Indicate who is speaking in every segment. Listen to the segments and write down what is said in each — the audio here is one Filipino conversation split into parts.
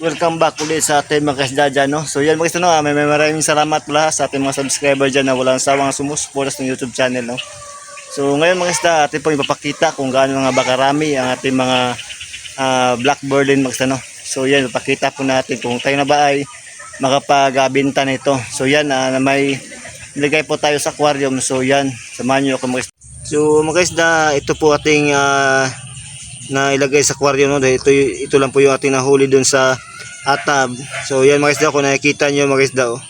Speaker 1: welcome back ulit sa ating mga kasda dyan, no? So yan mga kasda, no? ah, may, may maraming salamat pala sa ating mga subscriber dyan na walang sawang sumusuporta sa YouTube channel, no? So ngayon mga kasda, ating pong ipapakita kung gaano nga ba karami ang ating mga ah, black berlin mga kasda, no? So yan, ipapakita po natin kung tayo na ba ay makapagabinta nito. So yan, na may nilagay po tayo sa aquarium. So yan, samahan nyo ako mga kasda. So mga kasda, ito po ating ah, na ilagay sa aquarium no dahil ito, ito lang po yung ating nahuli dun sa atab so yan mga isda kung nakikita nyo mga isda oh.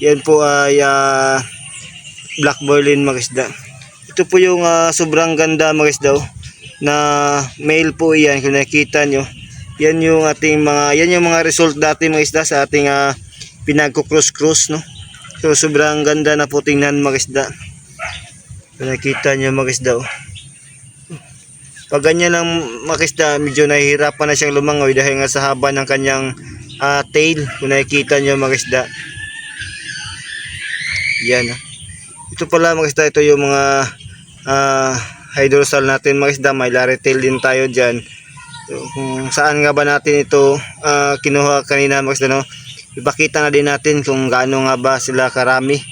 Speaker 1: yan po ay ah, black berlin mga isda ito po yung ah, sobrang ganda mga isda oh, na male po yan kung nakikita nyo yan yung ating mga yan yung mga result dati mga isda sa ating uh, pinagko-cross cross no so sobrang ganda na po tingnan mga isda kung nakikita nyo mga isda oh. Pag ganyan lang makisda, medyo nahihirapan na siyang lumangoy dahil nga sa haba ng kanyang ah, tail. Kung nakikita niyo makisda. Yan. ah. Ito pala makisda, ito yung mga ah, hydrosal natin makisda. May lari tail din tayo dyan. Kung saan nga ba natin ito ah, kinuha kanina makisda no? Ipakita na din natin kung gaano nga ba sila karami.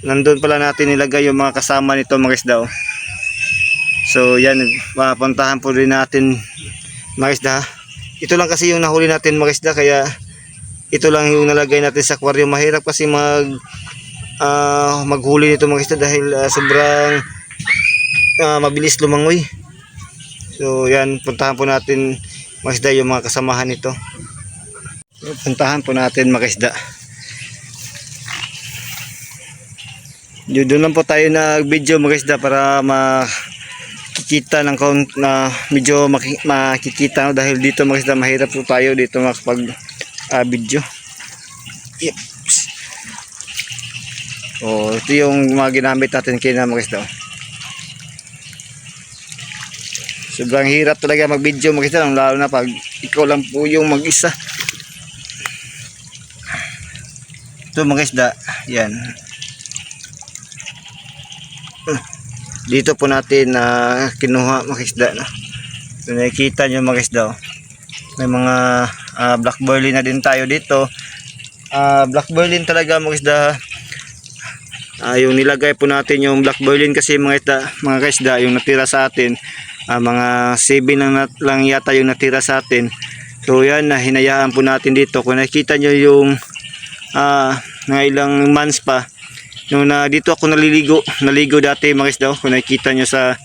Speaker 1: Nandun pala natin nilagay yung mga kasama nito makisda oh. So yan, mapuntahan po rin natin mga isda. Ito lang kasi yung nahuli natin mga isda kaya ito lang yung nalagay natin sa aquarium. Mahirap kasi mag ah, maghuli nito mga isda dahil ah, sobrang ah, mabilis lumangoy. So yan, puntahan po natin mga isda yung mga kasamahan nito. Puntahan po natin mga isda. Yun, Doon lang po tayo nag-video mga isda para ma makikita ng count na medyo maki, makikita no? dahil dito isda mahirap po tayo dito makapag ah, video. Yep. oh, ito yung mga ginamit natin kina mga isda sobrang hirap talaga mag video mga isda lalo na pag ikaw lang po yung mag isa ito mga isda yan dito po natin na kinuha mga isda no? so nakikita nyo mga isda oh. may mga ah, black berlin na din tayo dito. Ah, black berlin talaga mga isda. Ah, yung nilagay po natin yung black berlin kasi mga isda, mga kaisda yung natira sa atin. Ah, mga 7 lang, lang yata yung natira sa atin. So yan na hinayaan po natin dito. Kung nakikita nyo yung ah, mga ilang months pa Nung na dito ako naliligo, naligo dati mga isda, kung nakikita nyo sa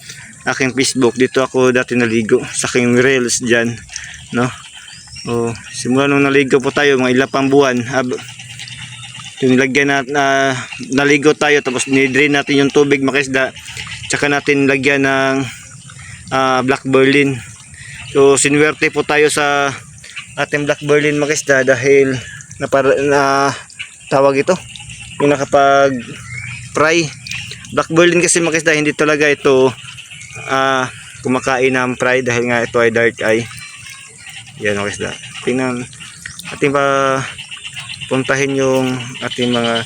Speaker 1: aking Facebook, dito ako dati naligo sa aking reels dyan, no? Oh, simula nung naligo po tayo, mga ilang pang buwan, ab, yung nilagyan na, na naligo tayo, tapos nidrain natin yung tubig mga isda, tsaka natin lagyan ng ah, black berlin. So, sinwerte po tayo sa ating black berlin mga isda dahil na, para, na tawag ito, yung nakapag fry black berlin kasi mga isda hindi talaga ito ah kumakain ng fry dahil nga ito ay dark eye. Yan mga isda. Tingnan ating pa puntahin yung ating mga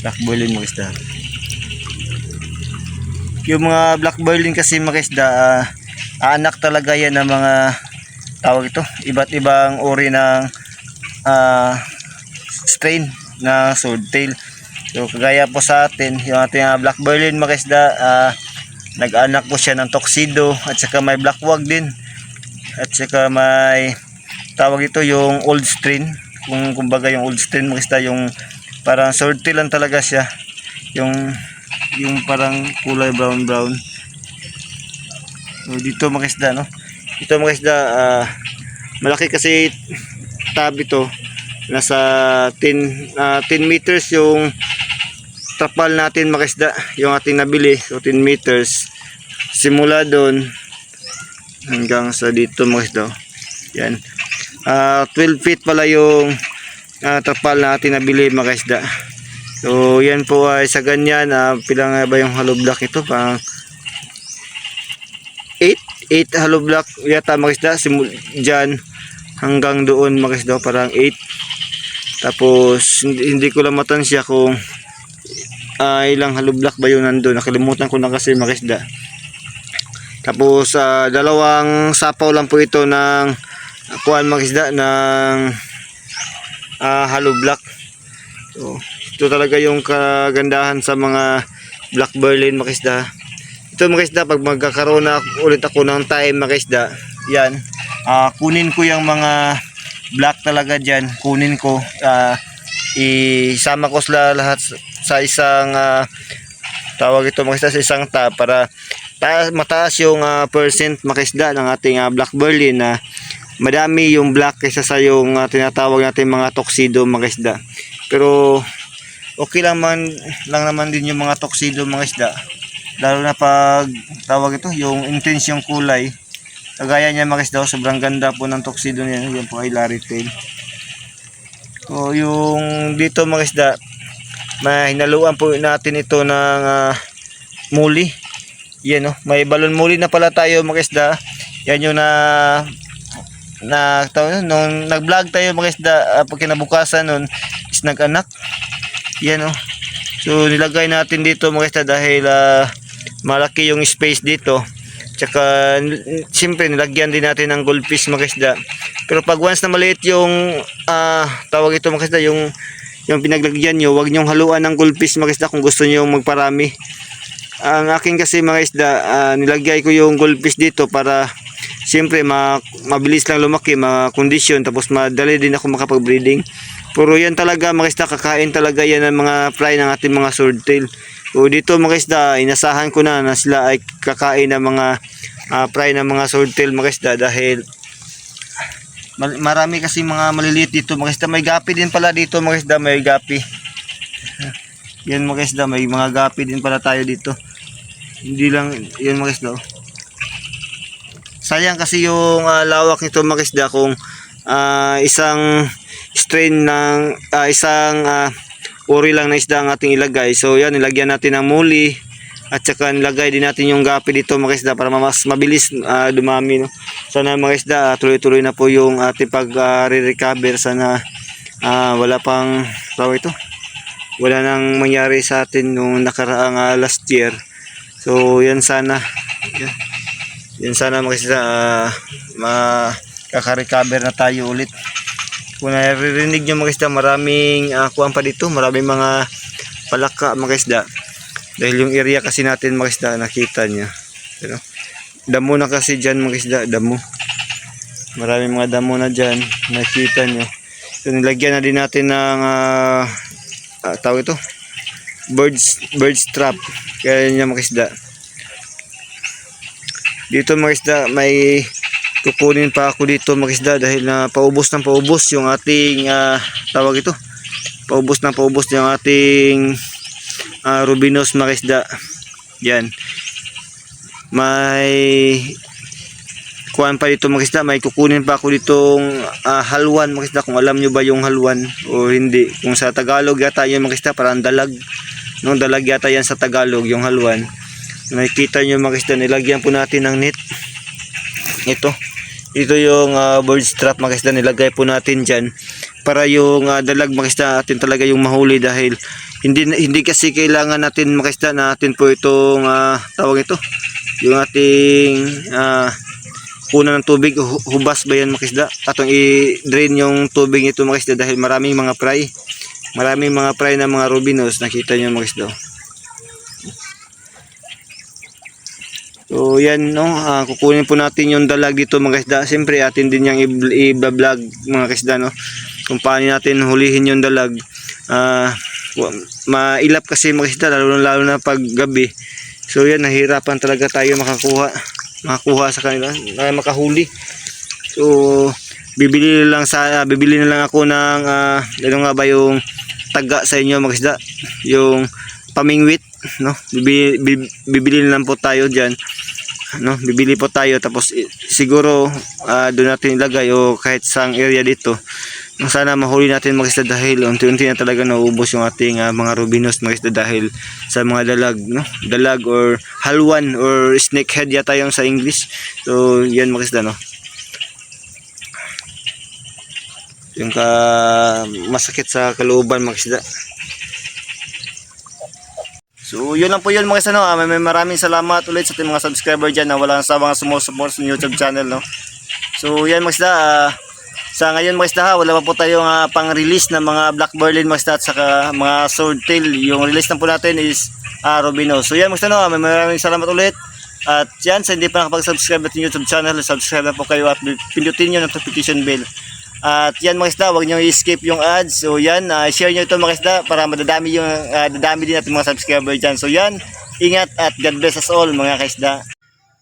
Speaker 1: black berlin mga isda. Yung mga black berlin kasi mga isda ah, anak talaga yan ng mga tawag ito iba't ibang uri ng ah strain na swordtail. So kagaya po sa atin, yung ating ah, black berlin mga isda, ah, nag-anak po siya ng tuxedo at saka may black wag din. At saka may tawag ito yung old strain. Kung kumbaga yung old strain mga isda, yung parang swordtail lang talaga siya. Yung yung parang kulay brown brown. So, dito mga isda no. Ito mga isda ah, malaki kasi tab ito nasa 10 ah, 10 meters yung trapal natin makisda yung ating nabili. So 10 meters. Simula doon hanggang sa dito makisda. Yan. Ah, 12 feet pala yung ah, trapal na ating nabili makisda. So yan po ay sa ganyan ah, pilang ba yung hollow block ito? Pang 8 8 hollow block yata makisda. Simul dyan hanggang doon makisda. Parang 8 tapos hindi, hindi ko lang matansya kung ah, ilang block ba yun nandun nakalimutan ko na kasi makisda Tapos ah, dalawang sapaw lang po ito ng uh, kuan mga isda ng ah, hollow block. So, ito talaga yung kagandahan sa mga black berlin mga isda. Ito mga isda, pag magkakaroon na ulit ako ng time mga isda, yan, ah, kunin ko yung mga black talaga dyan, kunin ko, ah, isama ko sila lahat sa- sa isang ah, tawag ito mga sa isang tab para taas, mataas yung ah, percent mga isda ng ating ah, black berlin na madami yung black kaysa sa yung ah, tinatawag natin mga tuxedo mga isda. Pero okay lang man lang naman din yung mga tuxedo mga isda. Lalo na pag tawag ito, yung intense yung kulay. Kagaya niya mga isda, sobrang ganda po ng tuxedo niya. Yan po ay Larry Tail. So yung dito mga isda, mahinaluan po natin ito ng ah, muli. Yan oh, may balon muli na pala tayo mga isda. Yan yung na na yun, nung nag-vlog tayo mga isda uh, pag kinabukasan nun is nag-anak. Yan oh. So nilagay natin dito mga isda dahil ah, malaki yung space dito. Tsaka siyempre nilagyan din natin ng goldfish mga isda. Pero pag once na maliit yung ah, tawag ito mga isda yung yung pinaglagyan nyo, wag nyong haluan ng goldfish mga isda kung gusto nyo magparami. Ang akin kasi mga isda, ah, nilagay ko yung goldfish dito para siyempre ma mabilis lang lumaki, ma-condition, tapos madali din ako makapag-breeding. Pero yan talaga mga isda, kakain talaga yan ng mga fry ng ating mga swordtail. So dito mga isda, inasahan ko na na sila ay kakain ng mga ah, fry ng mga swordtail mga isda dahil marami kasi mga maliliit dito mga isda. May gapi din pala dito mga isda, may gapi. Yan mga isda, may mga gapi din pala tayo dito. Hindi lang, yan mga isda. oh. Sayang kasi yung ah, lawak nito mga isda kung ah, isang strain ng ah, isang ah, uri lang na isda ang ating ilagay. So yan, nilagyan natin ng muli at saka nilagay din natin yung gapi dito mga isda para mas mabilis ah, dumami. No? Sana mga isda, ah, tuloy-tuloy na po yung ating pag-recover. Sana ah, wala pang, tawag ito, wala nang mangyari sa atin nung nakaraang ah, last year. So yan sana. Yan, yan sana mga isda, ah, makaka-recover na tayo ulit. Kung naririnig nyo mga isda, maraming uh, kuwan pa dito, maraming mga palaka mga isda. Dahil yung area kasi natin mga isda, nakita nyo. Pero, damo na kasi dyan mga isda, damo. Maraming mga damo na dyan, nakita nyo. So, nilagyan na din natin ng, uh, uh, tawag ito, birds, birds trap. Kaya niya mga isda. Dito mga isda, may kukunin pa ako dito mga isda dahil na paubos ng paubos yung ating ah, tawag ito? Paubos ng paubos yung ating ah, rubinos mga isda yan. May kuhan pa dito mga isda may kukunin pa ako ditong ah, halwan mga isda kung alam nyo ba yung halwan o hindi. Kung sa Tagalog yata yun mga isda parang dalag nung dalag yata yan sa Tagalog yung halwan. Nakikita nyo mga isda nilagyan po natin ng net. Ito ito yung ah, bird trap mga isda nilagay po natin dyan. Para yung ah, dalag mga isda atin talaga yung mahuli dahil hindi hindi kasi kailangan natin mga isda na atin po itong ah, tawag ito? Yung ating kuna ng tubig hu- hubas ba yan mga isda? Atong i-drain yung tubig nito mga isda dahil maraming mga fry maraming mga fry na mga rubinos nakita nyo mga So yan no, ah, kukunin po natin yung dalag dito mga isda. Siyempre atin din yung i-vlog mga isda no. Kung paano natin hulihin yung dalag. Wa- mailap kasi mga isda lalo lalo na pag gabi. So yan nahirapan talaga tayo makakuha makakuha sa kanila, na makahuli. So bibili lang sa ah, bibili na lang ako ng ah, ano nga ba yung taga sa inyo mga isda. Yung pamingwit no? Bibili, bib- bibili lang po tayo diyan no? Bibili po tayo. Tapos siguro ah, doon natin ilagay o kahit sa area dito. No, sana mahuli natin mga isda dahil unti-unti na talaga nauubos yung ating ah, mga rubinos mga isda dahil sa mga dalag no? Dalag or halwan or snakehead yata yung sa English. So yan mga isda no? Yung ka masakit sa kalooban mga isda So, yun lang po yun mga guys, ano, ah, may, maraming salamat ulit sa ating mga subscriber dyan na walang sawang sumusuport sa YouTube channel, no. So, yan mga isda, ah, sa ngayon mga ha, wala pa po tayong ah, pang-release ng mga Black Berlin mga isda at saka mga Swordtail. Yung release na po natin is ah, Robino. So, yan mga isda, no, ah, may maraming salamat ulit. At yan, sa hindi pa nakapag-subscribe natin YouTube channel, subscribe na po kayo at pindutin nyo ng notification bell. At yan mga isda, huwag nyo i-skip yung ads. So yan, ah, share nyo ito mga isda para madadami yung ah, dadami din natin mga subscriber dyan. So yan, ingat at God bless us all mga kaisda.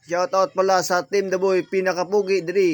Speaker 1: Shout out pala sa Team The Boy, pinakapugi diri.